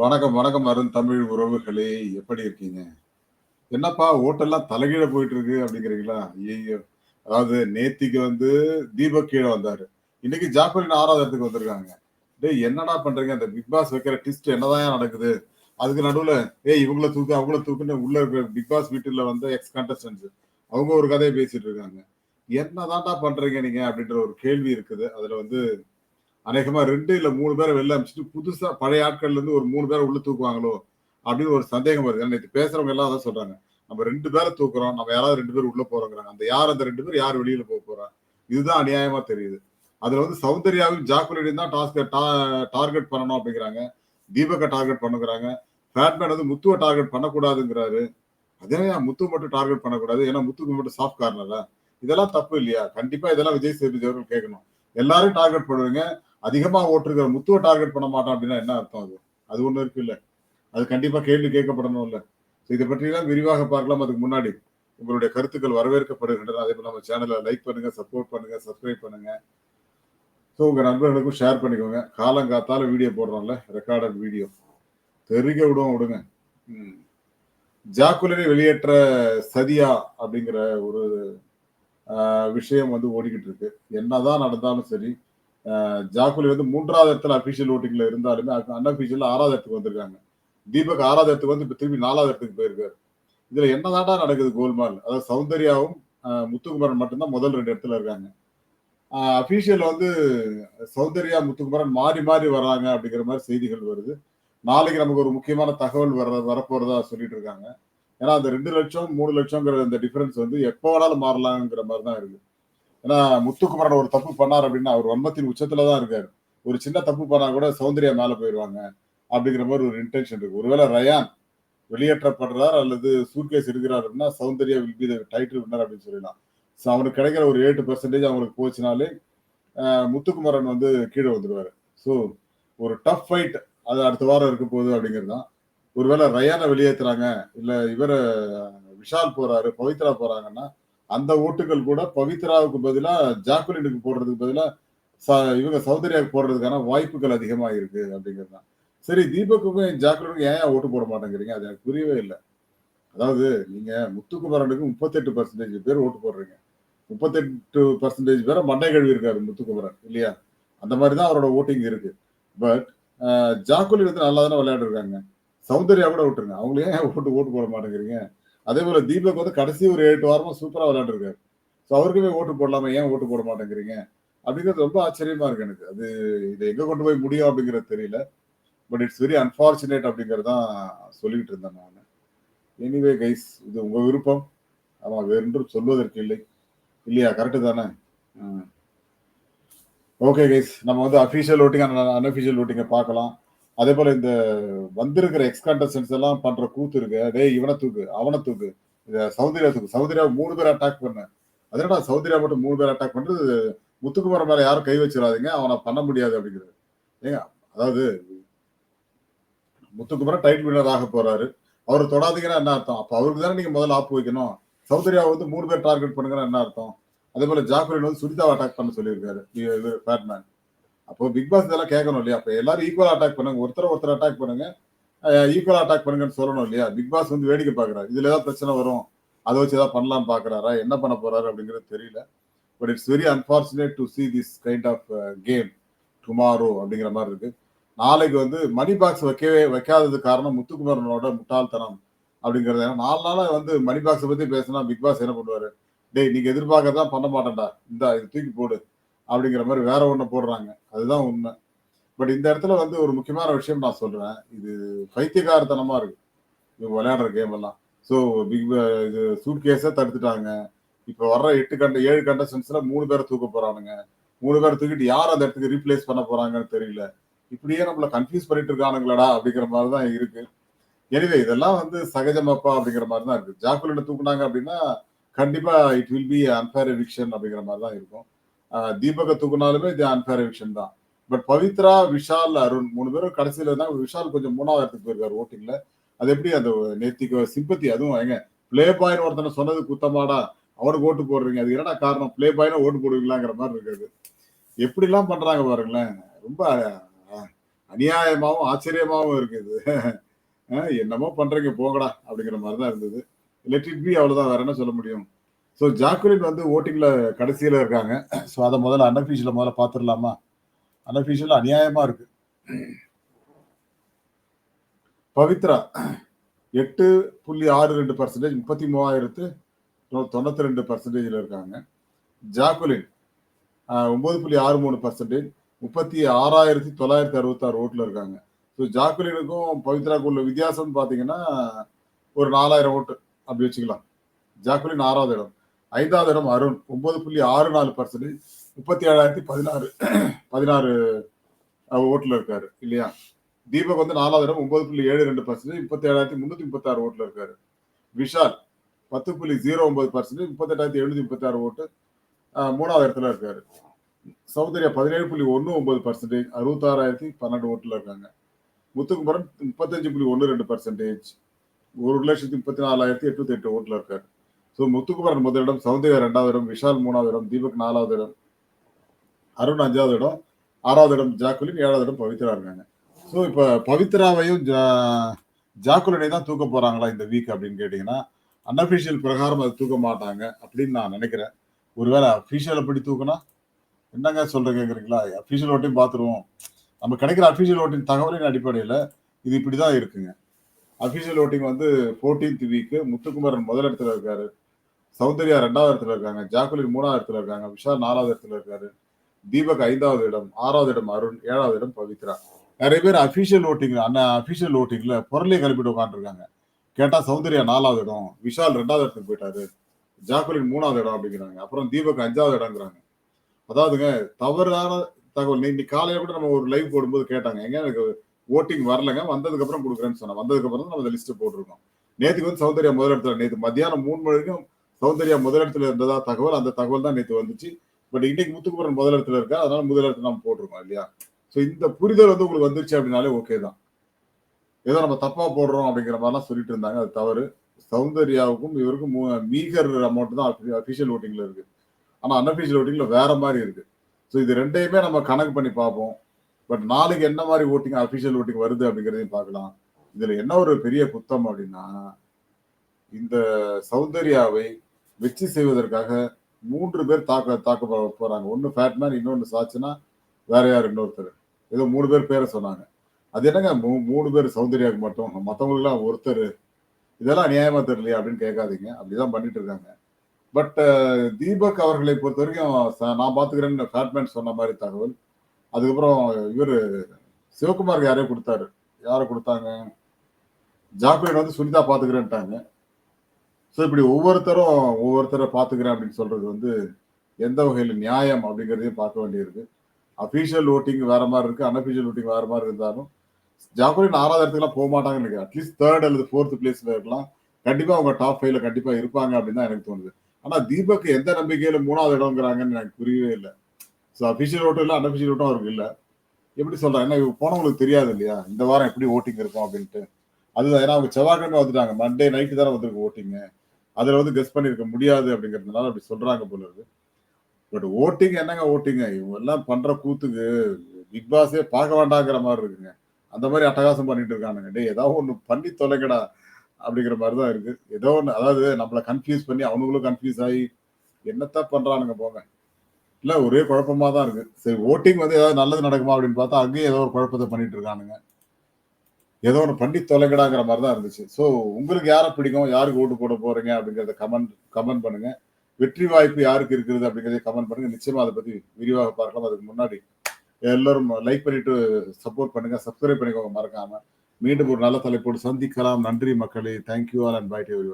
வணக்கம், வணக்கம் அருண் தமிழ் உறவுகளே! எப்படி இருக்கீங்க? என்னப்பா ஓட்டெல்லாம் தலைகீழ போயிட்டு இருக்கு அப்படிங்கிறீங்களா? ஐயோ அதாவது நேத்திக்கு வந்து தீபக் கீழே வந்தாரு. இன்னைக்கு ஜாக்குலின் 6வது இடத்துக்கு வந்திருக்காங்க. டேய் என்னடா பண்றீங்க? அந்த பிக் பாஸ் வைக்கிற டிஸ்ட் என்னதான் நடக்குது? அதுக்கு நடுவுல ஏய் இவங்கள தூக்கு, அவங்கள தூக்குன்னு உள்ள இருக்கிற பிக் பாஸ் வீட்டுல வந்த எக்ஸ் கண்டஸ்டன்ஸ் அவங்க ஒரு கதையை பேசிட்டு இருக்காங்க. என்னதான்டா பண்றீங்க நீங்க? அப்படின்ற ஒரு கேள்வி இருக்குது. அதுல வந்து அநேகமா ரெண்டு இல்ல மூணு பேரை வெளில அனுப்பிச்சுட்டு, புதுசா பழைய ஆட்கள்ல இருந்து ஒரு மூணு பேரை உள்ள தூக்குவாங்களோ? அப்படின்னு ஒரு சந்தேகம் வருது. ஏன்னா பேசுறவங்க எல்லாம் அதான் சொல்றாங்க. நம்ம ரெண்டு பேரை தூக்குறோம். நம்ம யாராவது ரெண்டு பேர் உள்ள போறோங்கிறாங்க. அந்த யார் அந்த ரெண்டு பேர்? யார் வெளியில போக போறா? இதுதான் அநியாயமா தெரியுது. அதுல வந்து சௌந்தர்யாவையும், ஜாக்குலினையும் தான் டாஸ்க டா டார்கெட் பண்ணணும் அப்படிங்கிறாங்க. தீபகை டார்கெட் பண்ணுங்கிறாங்க. ஃபேட்மேன் வந்து முத்துவை டார்கெட் பண்ணக்கூடாதுங்கிறாரு. அதேன்யா முத்து மட்டும் டார்கெட் பண்ணக்கூடாது. ஏன்னா முத்துக்கு மட்டும் சாஃப்ட் கார்னரா? இதெல்லாம் தப்பு இல்லையா? கண்டிப்பா இதெல்லாம் விஜய் சேதுபதி அவர்கள் கேட்கணும். எல்லாரும் டார்கெட் பண்ணுவீங்க. அதிகமா ஓட்டிருக்கிற முத்துவ டார்கெட் பண்ண மாட்டான் அப்படின்னா என்ன அர்த்தம் அது? அது ஒண்ணு இருக்குல்ல. அது கண்டிப்பா கேள்வி கேட்கப்படணும்ல. இதை பற்றிலாம் விரிவாக பார்க்கலாம். அதுக்கு முன்னாடி உங்களுடைய கருத்துக்கள் வரவேற்கப்படுகின்றன. அதேபோல நம்ம சேனலை லைக் பண்ணுங்க, சப்போர்ட் பண்ணுங்க, சப்ஸ்கிரைப் பண்ணுங்க. ஸோ உங்க நண்பர்களுக்கும் ஷேர் பண்ணிக்கோங்க. காலங்காத்தால வீடியோ போடுறோம்ல, ரெக்கார்டட் வீடியோ. தெரிவிக்க விடுவோம் விடுங்க. ம். வெளியேற்ற சதியா? அப்படிங்கிற ஒரு விஷயம் வந்து ஓடிக்கிட்டு இருக்கு. என்னதான் நடந்தாலும் சரி, ஜாக்குலி வந்து மூன்றாவது இடத்துல அபிஷியல் ஓட்டிங்ல இருந்தாலுமே, அன்அபிஷியல் ஆறாவது இடத்துக்கு வந்திருக்காங்க. தீபக் ஆறாவது இடத்துக்கு வந்து இப்ப திரும்பி நாலாவது இடத்துக்கு போயிருக்காரு. இதுல என்னதான்டா நடக்குது கோல்மால்? அதாவது சௌந்தர்யாவும், முத்துக்குமரன் மட்டும்தான் முதல் ரெண்டு இடத்துல இருக்காங்க. அபிஷியல் வந்து சௌந்தர்யா, முத்துக்குமரன் மாறி மாறி வர்றாங்க அப்படிங்கிற மாதிரி செய்திகள் வருது. நாளைக்கு நமக்கு ஒரு முக்கியமான தகவல் வர வரப்போறதா சொல்லிட்டு இருக்காங்க. ஏன்னா அந்த 2,00,000 3,00,000ங்கிற அந்த டிஃபரன்ஸ் வந்து எப்போ வேணாலும் மாறலாங்கிற மாதிரி தான் இருக்கு. ஏன்னா முத்துக்குமரன் ஒரு தப்பு பண்ணார் அப்படின்னா, அவர் வன்மத்தின் உச்சத்துல தான் இருக்காரு. ஒரு சின்ன தப்பு பண்ணா கூட சௌந்தர்யா மேல போயிருவாங்க. அப்படிங்கிற மாதிரி ஒரு இன்டென்ஷன் இருக்கு. ஒருவேளை ரயான் வெளியேற்றப்படுறார் அல்லது சூட்கேஸ் எடுக்கிறார் அப்படின்னா, Soundarya will be title winner அப்படின்னு சொல்லலாம். ஸோ அவனுக்கு கிடைக்கிற ஒரு 8% அவங்களுக்கு போச்சுனாலே, முத்துக்குமரன் வந்து கீழே வந்துடுவார் ஸோ ஒரு டஃப் ஃபைட் அது அடுத்த வாரம் இருக்க போகுது அப்படிங்கிறது தான். ஒருவேளை ரயானை வெளியேற்றுறாங்க இல்லை இவர விஷால் போறாரு, பவித்ரா போறாங்கன்னா, அந்த ஓட்டுகள் கூட பவித்ராவுக்கு பதிலாக ஜாக்குலினுக்கு போடுறதுக்கு பதிலாக ச இவங்க சௌந்தர்யாவுக்கு போடுறதுக்கான வாய்ப்புகள் அதிகமாக இருக்கு அப்படிங்கிறது தான். சரி தீபக்குக்கும், ஜாக்குலினுக்கும் ஏன் ஓட்டு போட மாட்டேங்கிறீங்க? அது எனக்கு புரியவே இல்லை அதாவது நீங்க முத்துக்குமரனுக்கு 38% பேர் ஓட்டு போடுறீங்க. முப்பத்தெட்டு பர்சன்டேஜ் பேரை மண்டை கழுவி இருக்காரு முத்துக்குமரன் இல்லையா? அந்த மாதிரி தான் அவரோட ஓட்டிங் இருக்கு. பட் அ ஜாக்குலி வந்து நல்லா தானே விளையாடுறாங்க சௌந்தர்யா கூட விட்டுருங்க. அவங்களே ஏன் ஓட்டு ஓட்டு போட மாட்டேங்கிறீங்க? அதே போல தீபக் வந்து கடைசி ஒரு எட்டு வாரமா சூப்பரா விளையாண்டுருக்காரு. ஸோ அவருக்குமே ஓட்டு போடலாமே, ஏன் ஓட்டு போட மாட்டேங்கிறீங்க? அப்படிங்கிறது ரொம்ப ஆச்சரியமா இருக்கு எனக்கு. அது இதை எங்க கொண்டு போய் முடியும் அப்படிங்கிறது தெரியல. பட் இட்ஸ் வெரி அன்பார்ச்சுனேட் அப்படிங்கிறது தான் சொல்லிட்டு இருந்தேன் நான் எனிவே கைஸ் இது உங்க விருப்பம். ஆமா வேறொன்றும் சொல்வதற்கு இல்லை. இல்லையா? கரெக்டு தானே? Okay guys. நம்ம வந்து அஃபீஷியல் ஓட்டிங் அன்அஃபிஷியல் ஓட்டிங்கை பார்க்கலாம் அதே போல இந்த வந்திருக்கிற எக்ஸ் எல்லாம் பண்ற கூத்து இருக்கு. டேய் இவனை தூக்கு, அவனை தூக்கு. இத சௌந்தர்யா தூக்கு. சௌந்தர்யாவ 3 பேர் அட்டாக் பண்ண அது சவுதிரியா சௌந்தர்யா மட்டும் மூணு பேர் அட்டாக் பண்றது? முத்துக்குமரன் மேல யாரும் கை வச்சிடாதீங்க அவனை பண்ண முடியாது அப்படிங்கிறது ஏங்க அதாவது முத்துக்குமரன் டைட்டில் வின்னர் ஆக போறாரு. அவர் தொடாதீங்கன்னா என்ன அர்த்தம்? அப்ப அவருக்கு தானே நீங்க முதல்ல ஆப்பு வைக்கணும். சௌந்தர்யாவ வந்து மூணு பேர் டார்கெட் பண்ணுங்கன்னா என்ன அர்த்தம்? அதே போல ஜாக்குலின் வந்து சுனிதாவை அட்டாக் பண்ண சொல்லியிருக்காரு. பேட்மேன் அப்போ பிக் பாஸ் இதெல்லாம் கேட்கணும் இல்லையா? அப்ப எல்லாரும் ஈக்குவல் அட்டாக் பண்ணுங்க. ஒருத்தர் ஒருத்தர் அட்டாக் பண்ணுங்க. ஈக்குவல் அட்டாக் பண்ணுங்கன்னு சொல்லணும் இல்லையா? பிக் பாஸ் வந்து வேடிக்கை பார்க்குறாரு. இதுல ஏதாவது பிரச்சனை வரும். அதை வச்சு ஏதாவது பண்ணலாம் பார்க்குறாரா? என்ன பண்ண போறாரு அப்படிங்கிறது தெரியல. But it's very unfortunate to see this kind of game tomorrow அப்படிங்கிற மாதிரி இருக்கு. நாளைக்கு வந்து மணி பாக்ஸ் வைக்கவே வைக்காததுக்கு காரணம் முத்துக்குமரனோட முட்டாள்தனம் அப்படிங்கிறது. ஏன்னா நாலு நாளா வந்து மணி பாக்ஸை பத்தி பேசினா பிக் பாஸ் என்ன பண்ணுவாரு? டேய் நீங்க எதிர்பார்க்கிறதெல்லாம் பண்ண மாட்டேன்டா. இந்தா இது தூக்கி போடு. அப்படிங்கிற மாதிரி வேற ஒன்று போடுறாங்க. அதுதான் உண்மை. பட் இந்த இடத்துல வந்து ஒரு முக்கியமான விஷயம் நான் சொல்றேன். இது பைத்தியகாரத்தனமா இருக்கு. இவங்க விளையாடுற கேம் எல்லாம். ஸோ பிக் uh, இது சூட்கேஸ தடுத்துட்டாங்க. இப்போ வர்ற எட்டு கண்ட ஏழு கண்டஸ்டன்ஸ்ல மூணு பேரை தூக்க போறானுங்க. மூணு பேரை தூக்கிட்டு யார் அந்த இடத்துக்கு ரீப்ளேஸ் பண்ண போறாங்கன்னு தெரியல. இப்படியே நம்மள கன்ஃப்யூஸ் பண்ணிட்டு இருக்கானுங்களடா அப்படிங்கிற மாதிரி தான் இருக்கு. எனிவே இதெல்லாம் வந்து சகஜமாப்பா அப்படிங்கிற மாதிரி தான் இருக்கு. ஜாக்குலின தூக்குனாங்க அப்படின்னா, கண்டிப்பா it will be unfair eviction அப்படிங்கிற மாதிரி தான் இருக்கும். தீபக தூக்குனாலுமே இது அன்ஃபேர் விஷயம் தான். பட் பவித்ரா, விஷால், அருண் மூணு பேரும் கடைசியில இருந்தாங்க. விஷால் கொஞ்சம் மூணாவது இடத்துக்கு போயிருக்காரு ஓட்டிங்ல அது எப்படி அந்த நேத்திக்கு சிம்பத்தி அதுவும் ஏங்க ப்ளே பாயின் ஒருத்தனை சொன்னது குத்தமாடா? அவனுக்கு ஓட்டு போடுறீங்க. அது என்னடா காரணம்? ப்ளே பாயினா ஓட்டு போடுவீங்களாங்கிற மாதிரி இருக்குது. எப்படிலாம் பண்றாங்க பாருங்களேன். ரொம்ப அநியாயமாகவும் ஆச்சரியமாகவும் இருக்குது என்னமோ பண்றீங்க போகடா அப்படிங்கிற மாதிரி தான் இருந்தது லெட் இட் பி அவ்வளவுதான் வேற என்ன சொல்ல முடியும் ஸோ ஜாக்குலின் வந்து ஓட்டிங்கில் கடைசியில் இருக்காங்க. ஸோ அதை முதல்ல அன்அஃபீஷியல முதல்ல பார்த்துடலாமா? அன்அஃபீஷியல் அநியாயமாக இருக்கு. பவித்ரா எட்டு புள்ளி ஆறு ரெண்டு பர்சன்டேஜ் முப்பத்தி மூவாயிரத்து தொண்ணூற்றி ரெண்டு பர்சன்டேஜில் இருக்காங்க. ஜாக்குலின் ஒம்பது புள்ளி ஆறு மூணு பர்சன்டேஜ் முப்பத்தி ஆறாயிரத்தி தொள்ளாயிரத்தி அறுபத்தாறு ஓட்டில் இருக்காங்க. ஸோ ஜாக்குலினுக்கும் பவித்ராவுக்கும் உள்ள வித்தியாசம்னு பார்த்தீங்கன்னா ஒரு நாலாயிரம் ஓட்டு அப்படி வச்சுக்கலாம். ஜாக்குலின் ஆறாவது இடம். ஐந்தாவது இடம் அருண் ஒன்பது புள்ளி ஆறு நாலு பர்சன்டேஜ் முப்பத்தி ஏழாயிரத்தி பதினாறு பதினாறு ஓட்டில் இருக்காரு இல்லையா? தீபக் வந்து நாலாவது இடம் ஒன்பது புள்ளி ஏழு ரெண்டு பர்சன்டேஜ் முப்பத்தி ஏழாயிரத்தி முன்னூத்தி முப்பத்தி ஆறு இருக்காரு. விஷால் பத்து புள்ளி ஜீரோ ஒன்பது பர்சன்டேஜ் முப்பத்தெட்டாயிரத்தி எழுநூத்தி முப்பத்தி ஆறு ஓட்டு மூணாவது இடத்துல இருக்காரு. சௌந்தர்யா பதினேழு புள்ளி ஒன்று ஒன்பது பர்சன்டேஜ் அறுபத்தாறாயிரத்தி பன்னெண்டு ஓட்டில் இருக்காங்க. முத்துக்குமரன் முப்பத்தஞ்சு புள்ளி ஒன்று ரெண்டு பர்சன்டேஜ் ஒரு லட்சத்தி முப்பத்தி நாலாயிரத்தி எட்நூத்தி எட்டு ஓட்டில் இருக்காரு. ஸோ முத்துக்குமரன் முதலிடம் சௌந்தர்யா ரெண்டாவது இடம் விஷால் மூணாவது இடம் தீபக் நாலாவது இடம் அருண் அஞ்சாவது இடம் ஆறாவது இடம் ஜாக்குலின் ஏழாவது இடம் பவித்ரா இருக்காங்க. ஸோ இப்போ பவித்ராவையும் ஜா- ஜாக்குலினை தான் தூக்க போகிறாங்களா இந்த வீக் அப்படின்னு கேட்டிங்கன்னா அன்அஃபிஷியல் பிரகாரம் அது தூக்க மாட்டாங்க அப்படின்னு நான் நினைக்கிறேன். ஒருவேளை அஃபிஷியல் எப்படி தூக்குனா என்னங்க சொல்றீங்கிறீங்களா அஃபிஷியல் ஓட்டையும் பார்த்துருவோம். நம்ம கிடைக்கிற அஃபிஷியல் ஓட்டின் தகவலின் அடிப்படையில் இது இப்படி தான் இருக்குங்க. அஃபிஷியல் ஓட்டிங் வந்து ஃபோர்டீன்த் வீக்கு முத்துக்குமரன் முதல் இடத்துல இருக்காரு. சௌந்தர்யா ரெண்டாவது இடத்துல இருக்காங்க ஜாக்குலின் மூணாவது இடத்துல இருக்காங்க விஷால் நாலாவது இடத்துல இருக்காரு தீபக் ஐந்தாவது இடம் ஆறாவது இடம் அருண் ஏழாவது இடம் பவித்ரா. நிறைய பேர் அஃபிஷியல் ஓட்டிங் அண்ணா அஃபிஷியல் ஓட்டிங்ல பொருளை கிளப்பிட்டு உட்காந்துருக்காங்க கேட்டா சௌந்தர்யா நாலாவது இடம் விஷால் ரெண்டாவது இடத்துக்கு போயிட்டாரு ஜாக்குலின் மூணாவது இடம் அப்படிங்கிறாங்க. அப்புறம் தீபக் அஞ்சாவது இடங்கிறாங்க அதாவதுங்க தவறான தகவல் இன்னைக்கு காலையில கூட நம்ம ஒரு லைவ் போடும்போது கேட்டாங்க எங்க எனக்கு ஓட்டிங் வரலங்க வந்ததுக்கு அப்புறம் கொடுக்குறேன்னு சொன்னேன் வந்ததுக்கு அப்புறம் தான் நம்ம இந்த லிஸ்ட் போட்டிருக்கோம். நேத்துக்கு வந்து சௌந்தர்யா முதல் இடத்துல நேத்து மத்தியானம் மூணு மணிக்கும் சௌந்தர்யா முதலிடத்துல இருந்ததா தகவல் அந்த தகவல் தான் நேற்று வந்துச்சு. பட் இன்னைக்கு முத்துக்குமரன் முதலிடத்துல இருக்கா அதனால முதலிடத்துல நம்ம போட்டிருக்கோம் இல்லையா? ஸோ இந்த புரிதல் வந்து உங்களுக்கு வந்துருச்சு அப்படின்னாலே ஓகே தான். ஏதோ நம்ம தப்பா போடுறோம் அப்படிங்கிற மாதிரிலாம் சொல்லிட்டு இருந்தாங்க அது தவறு. சௌந்தர்யாவுக்கும் இவருக்கும் மூ- மீகர் அமௌண்ட் தான் அஃபிஷியல் ஓட்டிங்ல இருக்கு. ஆனா அன்அஃபிஷியல் ஓட்டிங்ல வேற மாதிரி இருக்கு. ஸோ இது ரெண்டையுமே நம்ம கணக்கு பண்ணி பார்ப்போம். பட் நாளைக்கு என்ன மாதிரி ஓட்டிங் அஃபிஷியல் ஓட்டிங் வருது அப்படிங்கிறதையும் பார்க்கலாம். இதுல என்ன ஒரு பெரிய குத்தம் அப்படின்னா இந்த சௌந்தர்யாவை வெற்றி செய்வதற்காக மூன்று பேர் தாக்க தாக்க போறாங்க. ஒன்று ஃபேட்மேன் இன்னொன்று சாச்சுனா வேற யார் இன்னொருத்தர். ஏதோ மூணு பேர் பேரை சொன்னாங்க. அது என்னங்க மூ- மூணு பேர் சௌந்தர்யாவுக்கு மட்டும் மற்றவங்களுக்குலாம் ஒருத்தர் இதெல்லாம் நியாயமா தெரியலையா அப்படின்னு கேட்காதீங்க. அப்படிதான் பண்ணிட்டு இருக்காங்க. பட் தீபக் அவர்களை பொறுத்த வரைக்கும் நான் பாத்துக்கிறேன்னு ஃபேட்மேன் சொன்ன மாதிரி தகவல். அதுக்கப்புறம் இவர் சிவகுமாருக்கு யாரையோ கொடுத்தாரு. யாரை கொடுத்தாங்க? ஜாக்குலின் வந்து சுனிதா பாத்துக்கிறேன்ட்டாங்க. ஸோ இப்படி ஒவ்வொருத்தரும் ஒவ்வொருத்தரை பார்த்துக்கிறேன் அப்படின்னு சொல்றது வந்து எந்த வகையில் நியாயம் அப்படிங்கிறதையும் பார்க்க வேண்டியிருக்கு. அஃபீஷியல் ஓட்டிங் வேற மாதிரி இருக்கு அன்அஃபீஷியல் ஓட்டிங் வேற மாதிரி இருந்தாலும் ஜாக்குலின் ஆறாவது இடத்துக்குலாம் போக மாட்டாங்கன்னு நினைக்கிறேன். அட்லீஸ்ட் தேர்ட் அல்லது ஃபோர்த் பிளேஸ்ல இருக்கலாம். கண்டிப்பா அவங்க டாப் ஃபைவ்ல கண்டிப்பா இருப்பாங்க அப்படின்னு தான் எனக்கு தோணுது. ஆனா தீபக் எந்த நம்பிக்கையில மூணாவது இடம்ங்கிறாங்கன்னு எனக்கு புரியவே இல்லை. ஸோ அஃபிஷியல் ஓட்டும் இல்லை அன்அஃபிஷியல் ஓட்டும் அவருக்கு இல்லை. எப்படி சொல்றாங்க ஏன்னா போனவங்களுக்கு தெரியாது இல்லையா? இந்த வாரம் எப்படி ஓட்டிங் இருக்கும் அப்படின்ட்டு. அதுதான் ஏன்னா அவங்க செவ்வாய்க்கிழமை வந்துட்டாங்க. மண்டே நைட்டு தானே வந்திருக்கு ஓட்டிங்க அதில் வந்து கெஸ் பண்ணிருக்க முடியாது அப்படிங்கிறதுனால அப்படி சொல்கிறாங்க போல இருக்கு. பட் ஓட்டிங் என்னங்க ஓட்டிங்க இவங்க எல்லாம் பண்ணுற கூத்துக்கு பிக் பாஸே பார்க்க வேண்டாங்கிற மாதிரி இருக்குங்க. அந்த மாதிரி அட்டகாசம் பண்ணிட்டு இருக்கானுங்க. டே ஏதாவது ஒன்று பண்ணி தொலைக்கடா அப்படிங்கிற மாதிரி தான் இருக்கு. ஏதோ ஒன்று அதாவது நம்மளை கன்ஃபியூஸ் பண்ணி அவனுங்களும் கன்ஃபியூஸ் ஆகி என்னத்த பண்ணுறானுங்க போங்க. இல்லை ஒரே குழப்பமாக தான் இருக்கு. சரி ஓட்டிங் வந்து ஏதாவது நல்லது நடக்குமா அப்படின்னு பார்த்தா அங்கேயும் ஏதோ ஒரு குழப்பத்தை பண்ணிட்டு இருக்கானுங்க. ஏதோ ஒன்று பண்ணி தொலைங்கடாங்கிற மாதிரி தான் இருந்துச்சு. ஸோ உங்களுக்கு யாரை பிடிக்கும்? யாருக்கு ஓட்டு போட போறீங்க? அப்படிங்கிறத கமெண்ட் கமெண்ட் பண்ணுங்க. வெற்றி வாய்ப்பு யாருக்கு இருக்கிறது அப்படிங்கிறத கமெண்ட் பண்ணுங்க. நிச்சயமா அதை பத்தி விரிவாக பார்க்கலாம். அதுக்கு முன்னாடி எல்லாரும் லைக் பண்ணிட்டு சப்போர்ட் பண்ணுங்க. சப்ஸ்கிரைப் பண்ணிக்கோங்க மறக்காம. மீண்டும் ஒரு நல்ல தலைப்போடு சந்திக்கலாம். நன்றி மக்களே. Thank you all and bye to every